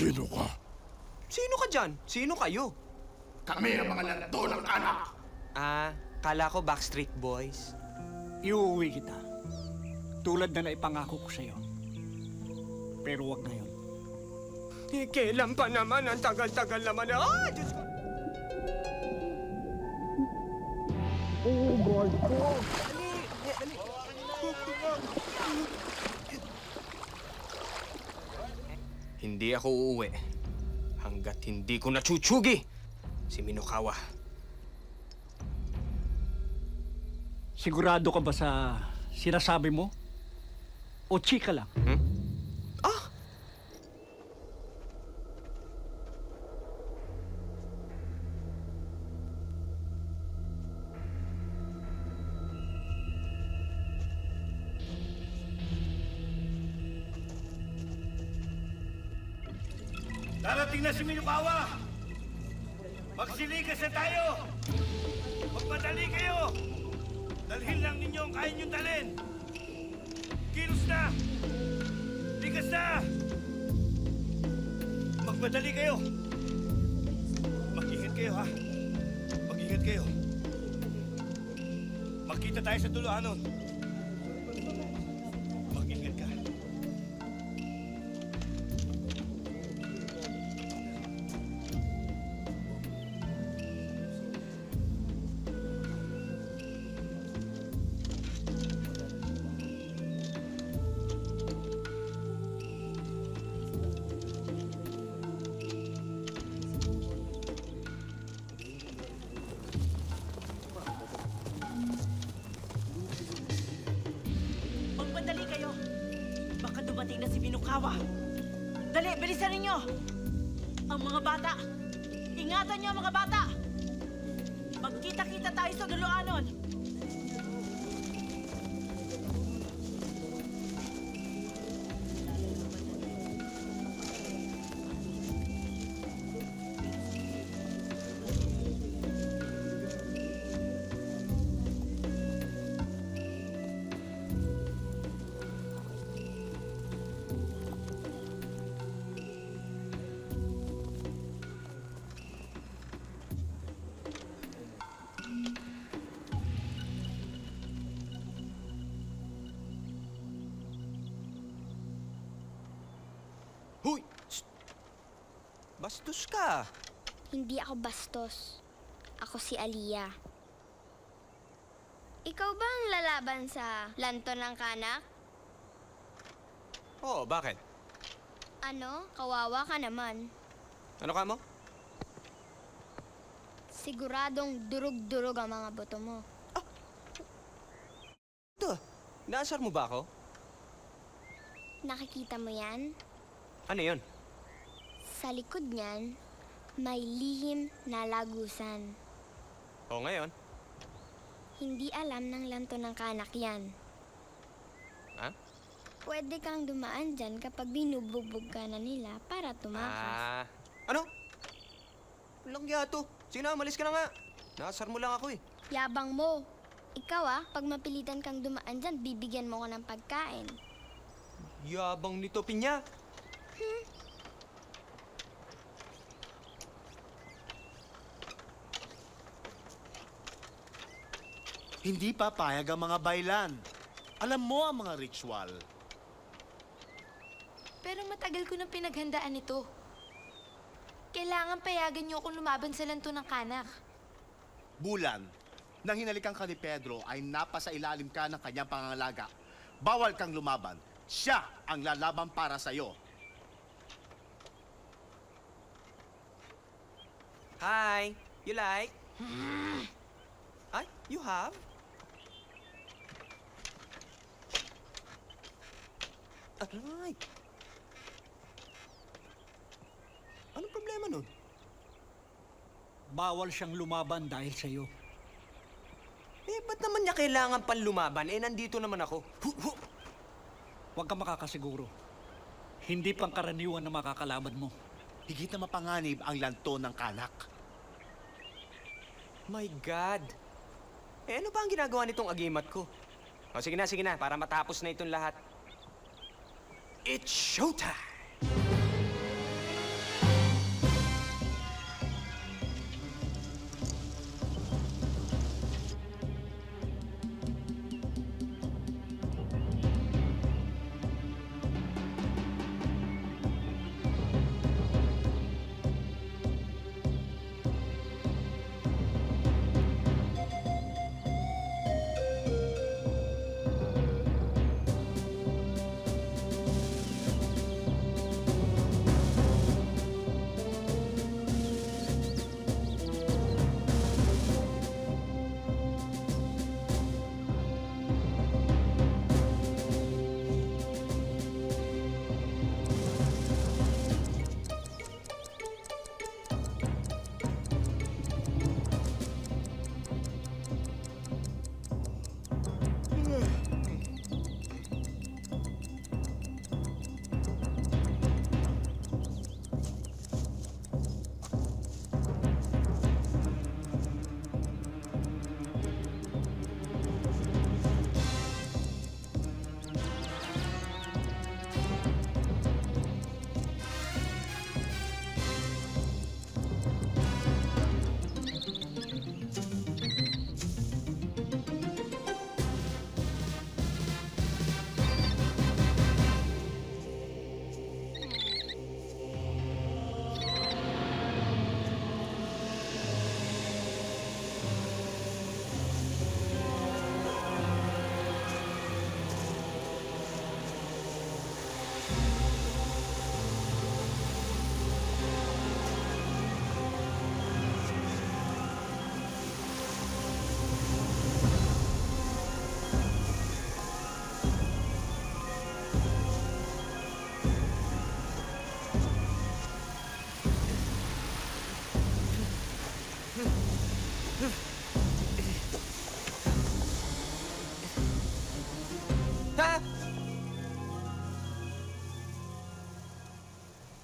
Sino ka? Sino ka dyan? Sino kayo? Kami ang mga lanto ng anak. Ah, kala ko Backstreet Boys. Iuwi kita. Tulad na naipangako ko sa'yo. Pero wag ngayon. Eh, kailan pa naman? Ang tagal-tagal naman. Ah, Diyos ko! Hindi ako uuwi hanggat hindi ko natsuchugi si Minokawa. Sigurado ka ba sa sinasabi mo? O chika lang? Darating na si Minukawa! Magsilikas na tayo! Magpadali kayo! Dalhin lang ninyo ang kaya niyong dalhin! Kilos na! Likas na! Magpadali kayo! Mag-ingat kayo, ha? Mag-ingat kayo. Magkita tayo sa tuluhan nun. Mga bata. Ingatan niyo ang mga bata. Magkita-kita tayo sa duluanon. Bastos ka! Hindi ako bastos. Ako si Aliyah. Ikaw ba ang lalaban sa lanto ng kanak? Oo, bakit? Ano? Kawawa ka naman. Ano ka mo? Siguradong durug-durug ang mga boto mo. Ito, naasar mo ba ako? Nakikita mo yan? Ano yon? Sa likod niyan, may lihim na lagusan. O ngayon? Hindi alam ng lanto ng kanak yan. Ha? Pwede kang dumaan dyan kapag binubugbog ka na nila para tumakas. Ah, ano? Walang yato. Sige na, umalis ka na nga. Naasar mo lang ako eh. Yabang mo. Ikaw ah, pag mapilitan kang dumaan dyan, bibigyan mo ko ng pagkain. Yabang nito, Pinya. Hindi papayag ang mga baylan. Alam mo ang mga ritual. Pero matagal ko nang pinaghandaan ito. Kailangan payagan niyo akong lumaban sa lanto ng kanak. Bulan, nang hinalikan ka ni Pedro ay napasa ilalim ka ng kanyang pangangalaga. Bawal kang lumaban. Siya ang lalaban para sa'yo. Hi, you like? Ay, you have? Aray! Anong problema nun? Bawal siyang lumaban dahil sa'yo. Eh, ba't naman niya kailangan pang lumaban? Eh, nandito naman ako. Hu, hu. Huwag ka makakasiguro. Hindi pangkaraniwan na makakalaban mo. Higit na mapanganib ang lanto ng kanak. My God! Eh, ano ba ang ginagawa nitong agimat ko? O, sige na, sige na, para matapos na itong lahat. It's showtime!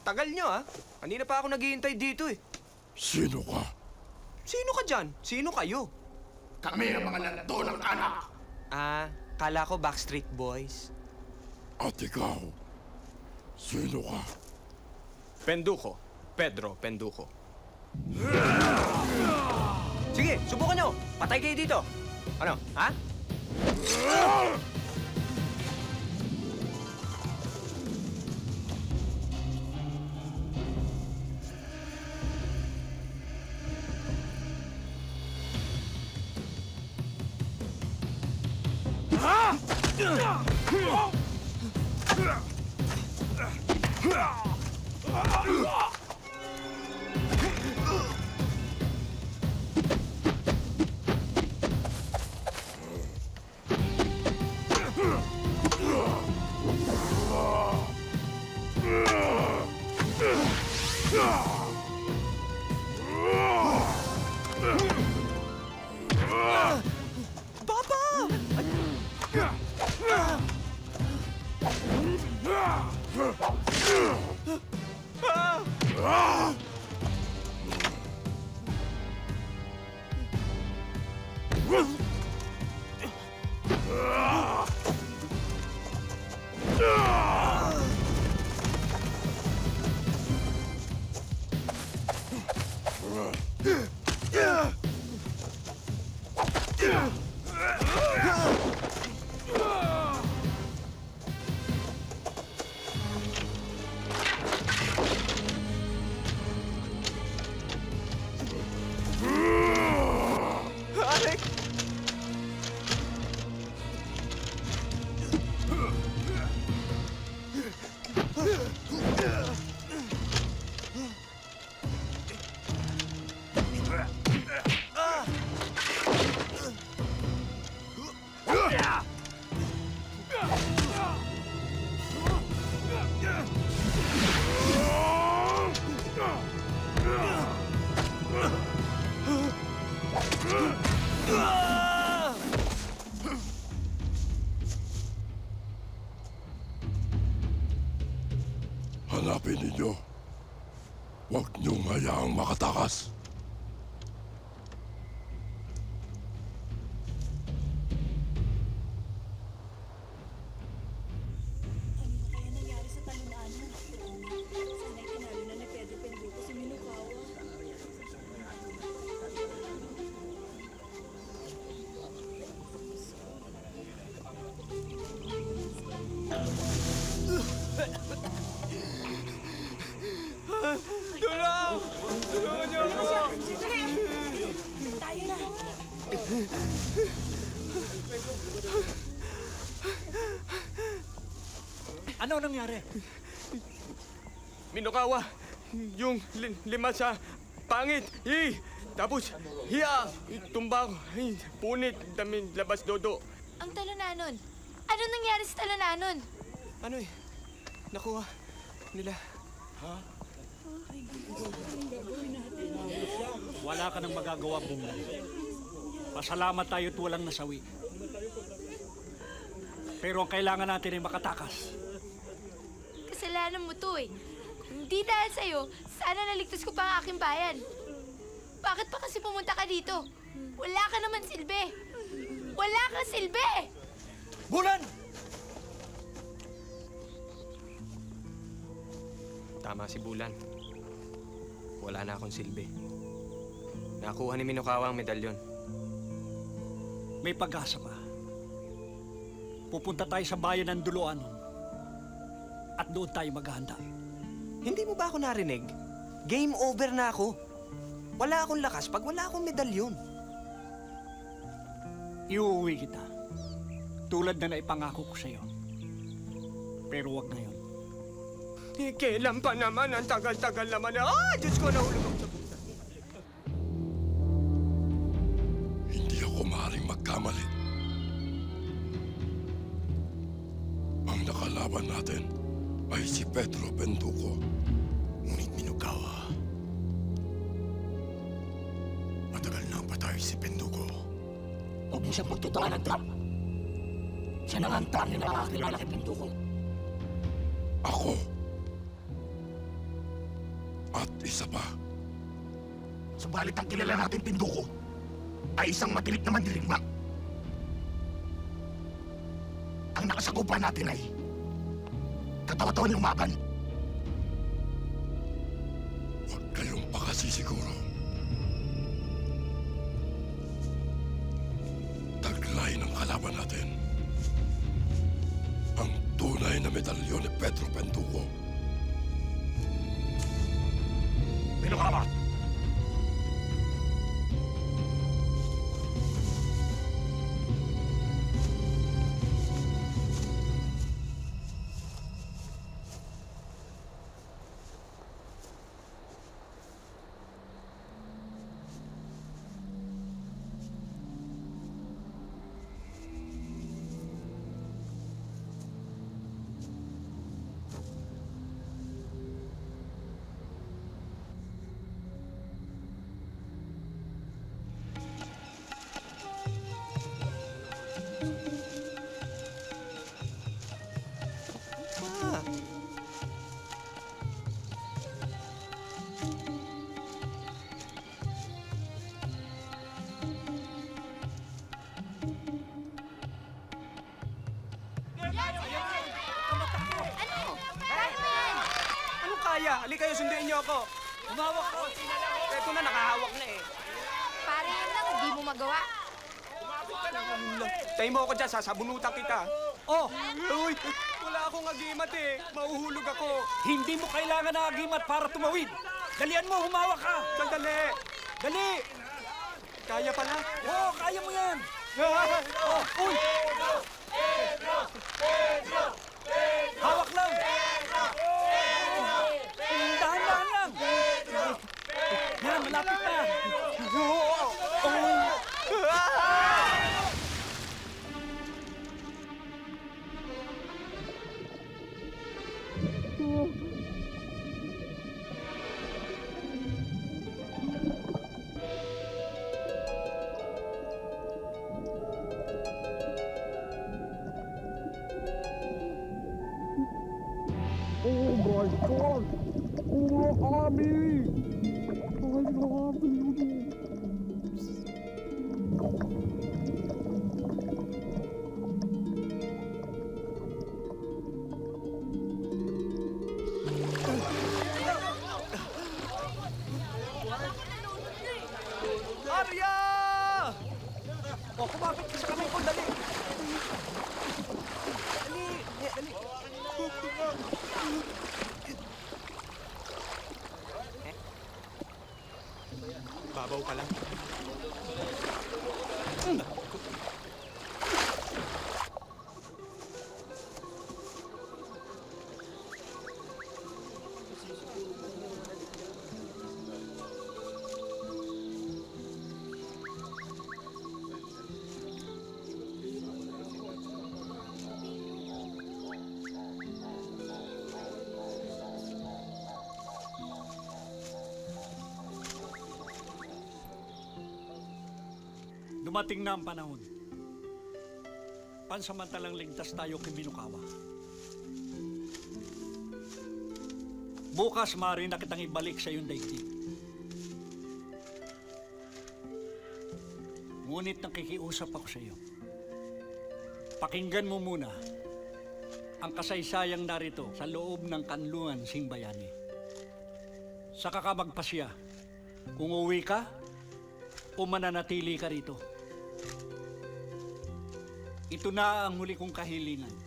Tagal nyo ah. Kanina pa ako naghihintay dito eh. Sino ka? Sino ka dyan? Sino kayo? Kami ang mga lando ng anak. Ah, kala ko Backstreet Boys. At ikaw, sino ka? Penduko. Pedro Penduko. Sige, subukan nyo. Patay kayo dito. Ano, ha? Aray! Ano nangyari? Minukawa! Yung li- lima sa pangit! Hi! Tapos, hiya! Tumba ko! Ay, punit! Dami labas dodo! Ang talunanon. Ano nangyari sa talunanon? Ano eh? Nakuha nila. Wala ka nang magagawa, Bungan. Pasalamat tayo at walang nasawi. Pero ang kailangan natin ay makatakas. Kasalanan mo to eh. Kung Hindi dahil sa'yo, sana naligtas ko pa ang aking bayan. Bakit pa kasi pumunta ka dito? Wala ka naman silbi. Wala kang silbi! Bulan! Tama si Bulan. Wala na akong silbi. Nakuha ni Minokawa ang medalyon. May pag-asa pa. Pupunta tayo sa bayan ng Duluan. At doon tayo maghahanda. Hindi mo ba ako narinig? Game over na ako. Wala akong lakas pag wala akong medalyon. Iuwi kita. Tulad na naipangako ko sa'yo. Pero wag ngayon. Eh, kailan pa naman? Ang tagal-tagal naman. Ah, Diyos ko, nahulog ako natin Pinduko ay isang matirik na mandirigma. Ang nakasakupan natin ay katawa-tawa niyong maban. huwag kayong pakasisiguro. Taglay ng kalaban natin. Ang tunay na medalyon ni Pedro Penduko. Pinukawa! Ali kayo, sunduin niyo ako. Humawak ko. Ito na, nakahawak na eh. Pare yun lang, hindi mo magawa. Tayo mo ako dyan, sasabunutan kita. Oh, Uy, wala akong agimat eh. Mauhulog ako. hindi mo kailangan ng agimat para tumawid. Dalian mo, humawak ka. Sandali. Dali. Kaya pala. Oo, kaya mo yan. Oh, uy. Hawak lang. Lapit na! Oh my god! Oh, my god! Na. Arya! Dumating na ang panahon. Pansamantalang ligtas tayo kay Minukawa. Bukas maaari na kitang ibalik sa iyong daigdig. Ngunit nakikiusap ako sa iyo. Pakinggan mo muna ang kasaysayang narito sa loob ng kanlungan simbayani. Saka ka kung uwi ka o mananatili ka rito. Ito na ang huli kong kahilingan.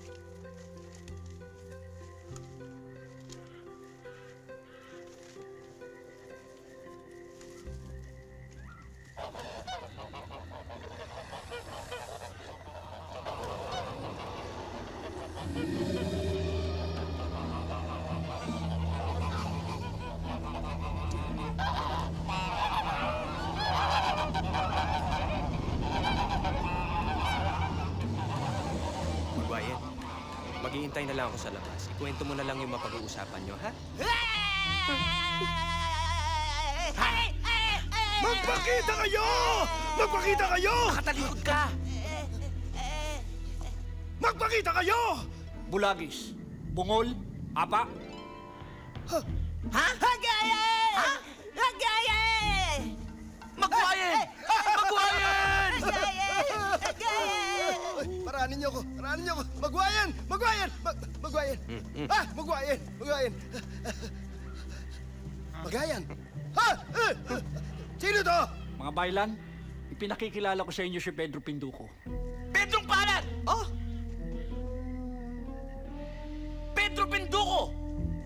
Maghihintay na lang ako sa labas. Ikwento mo na lang yung mapag-uusapan nyo, ha? Magpakita kayo! Magpakita kayo! Katalikod ka! Magpakita kayo! Bulagis, bungol, apa, Magwayan! Mag magwayan! Ah! Magwayan! Magwayan! Magayan! Ha? Eh, Sino to? Mga baylan, ipinakikilala ko sa inyo si Pedro Pinduco. Pedrong Palad! Oh! Pedro Penduko!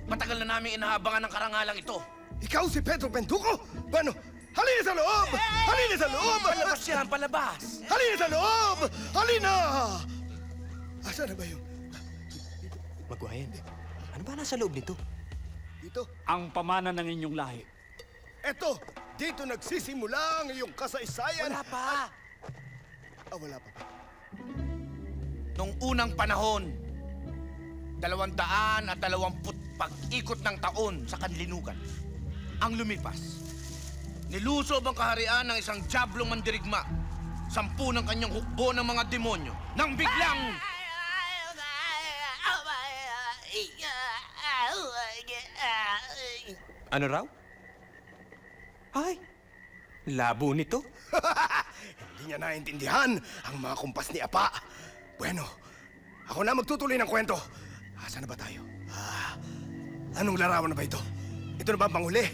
Matagal na namin inaabangan ang karangalang ito. Ikaw si Pedro Pentuco? Bueno, halina sa loob! Halina sa loob! Palabas yan, palabas! Halina sa loob! Halina! Asa na ba yun? Magwayan. Ano ba nasa loob nito? Dito. Ang pamana ng inyong lahi. Eto, dito nagsisimula ang iyong kasaysayan. Wala pa! Ah, wala pa. Nung unang panahon, dalawang daan at dalawamput pag-ikot ng taon sa kanlinugan, ang lumipas. Nilusob ang kaharian ng isang jablong mandirigma, sampu ng kanyang hukbo ng mga demonyo, nang biglang... Ano raw? Ay, labo nito. Hindi niya naintindihan ang mga kumpas ni Apa. Bueno, ako na magtutuloy ng kwento. Asa na ba tayo? Ah, anong larawan na ba ito? Ito na ba ang panghuli?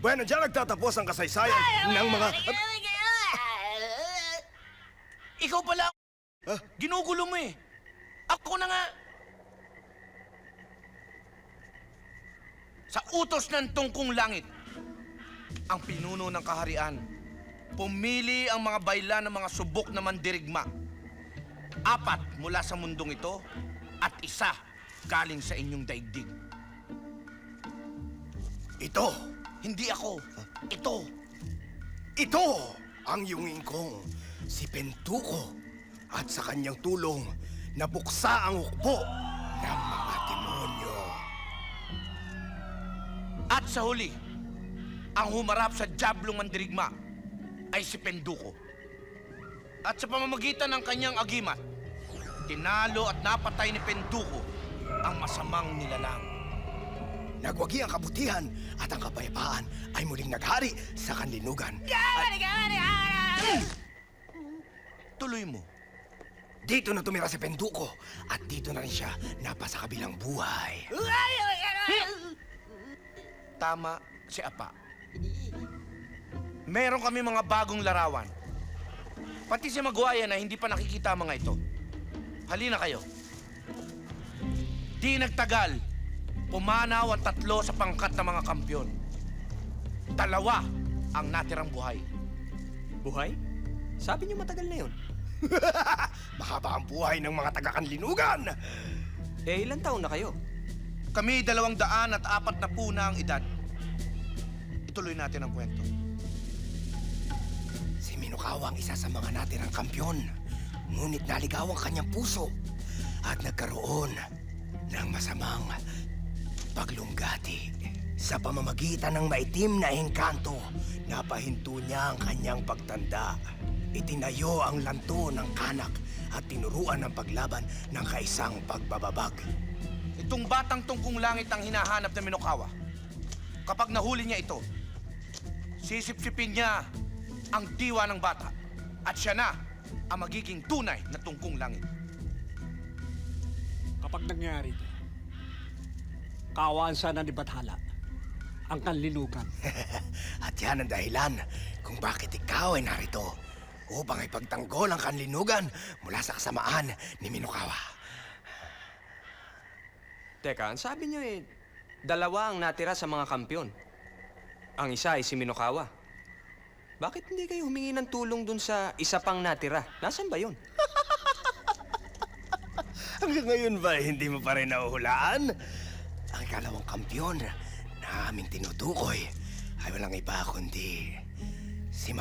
Bueno, diyan nagtatapos ang kasaysayan ng mga... Ikaw pala, ginugulo mo eh. Ako na nga. Sa utos ng tungkong langit, ang pinuno ng kaharian, pumili ang mga baylan ng mga subok na mandirigma. Apat mula sa mundong ito at isa galing sa inyong daigdig. Ito, Hindi ako. Ito. ito ang iyong ingkong, si Pentuko. At sa kanyang tulong, nabuksa ang hukbo At sa huli, ang humarap sa Diablong Mandirigma ay si Penduko. At sa pamamagitan ng kanyang agimat, tinalo at napatay ni Penduko ang masamang nilalang. Nagwagi ang kabutihan at ang kapayapaan ay muling naghari sa kanlinugan. Tuloy mo. Dito na tumira si Penduko at dito na rin siya napasa kabilang buhay. Tama si Apa. Meron kami mga bagong larawan. Pati si Maguaya na hindi pa nakikita ang mga ito. Halina kayo. Di nagtagal, pumanaw ang tatlo sa pangkat ng mga kampyon. Dalawa ang natirang buhay. Buhay? Sabi niyo matagal na yun. Mahaba ang buhay ng mga taga-kanlinugan. Eh, ilan taon na kayo? Kami dalawang daan at apat na po ang edad. Ituloy natin ang kwento. Si Minokawa ang isa sa mga natirang kampyon. Ngunit naligaw ang kanyang puso at nagkaroon ng masamang paglunggati. Sa pamamagitan ng maitim na engkanto, napahinto niya ang kanyang pagtanda. Itinayo ang lanto ng kanak at tinuruan ng paglaban ng kaisang pagbababag. Itong batang tungkong langit ang hinahanap ng Minokawa. Kapag nahuli niya ito, sisipsipin niya ang diwa ng bata. At siya na ang magiging tunay na tungkong langit. Kapag nangyari ito, kaawaan sana ni Bathala ang kanlinugan. At yan ang dahilan kung bakit ikaw ay narito upang ipagtanggol ang kanlinugan mula sa kasamaan ni Minokawa. Teka, ang sabi niyo eh, dalawa ang natira sa mga kampyon. Ang isa ay si Minokawa. Bakit hindi kayo humingi ng tulong dun sa isa pang natira? Nasaan ba yun? Hanggang ngayon ba hindi mo pa rin nahuhulaan? Ang ikalawang kampyon na aming tinutukoy ay walang iba kundi si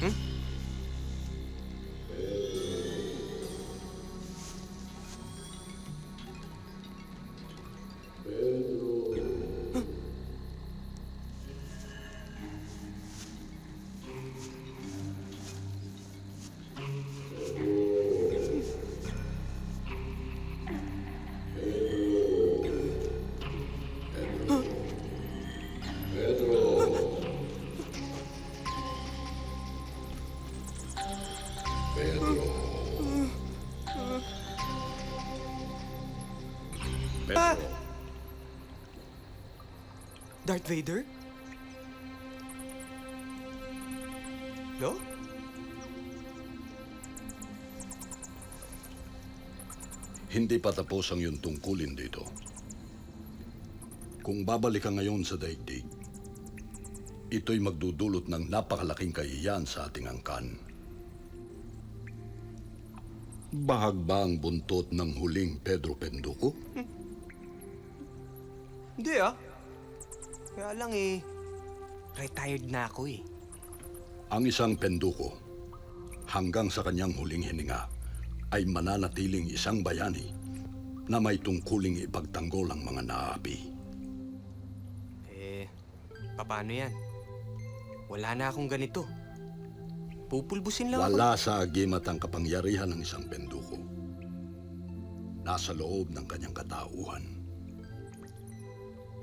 Hmm? Darth Vader? Lo? Hindi pa tapos ang iyong tungkulin dito. Kung babalik ka ngayon sa daigdig, ito'y magdudulot ng napakalaking kahiyan sa ating angkan. Bahag ba ang buntot ng huling Pedro Penduko? Hindi ah. Kaya lang eh, retired na ako eh. Ang isang Penduko, hanggang sa kanyang huling hininga, ay mananatiling isang bayani na may tungkuling ipagtanggol ang mga naapi. Eh, paano yan? Wala na akong ganito. Pupulbusin lang ako. Wala sa agimat ang kapangyarihan ng isang penduko. Nasa loob ng kanyang katauhan.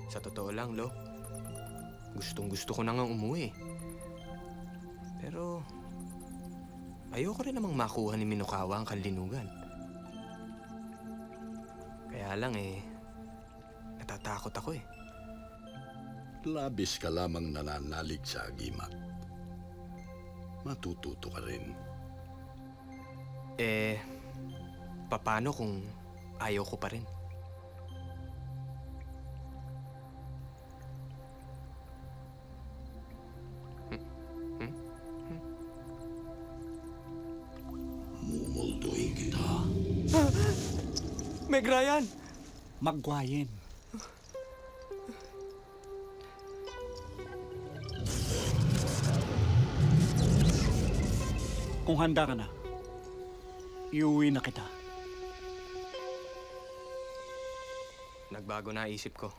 Sa totoo lang, Lo. Gustong gusto ko na nga umuwi. Pero, ayoko rin namang makuha ni Minokawa ang kanlinugan. Kaya lang eh, natatakot ako eh. Labis ka lamang nananalig sa agimat. Matututo ka rin. Eh, paano kung ayaw ko pa rin? Meg Ryan! Magwayin. Kung handa ka na, iuwi na kita. Nagbago na isip ko.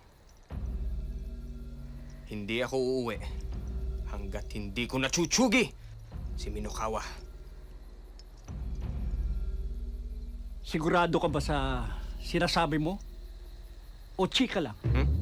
Hindi ako uuwi hanggat hindi ko nachuchugi si Minokawa. Sigurado ka ba sa sinasabi mo? O chika lang? Hmm?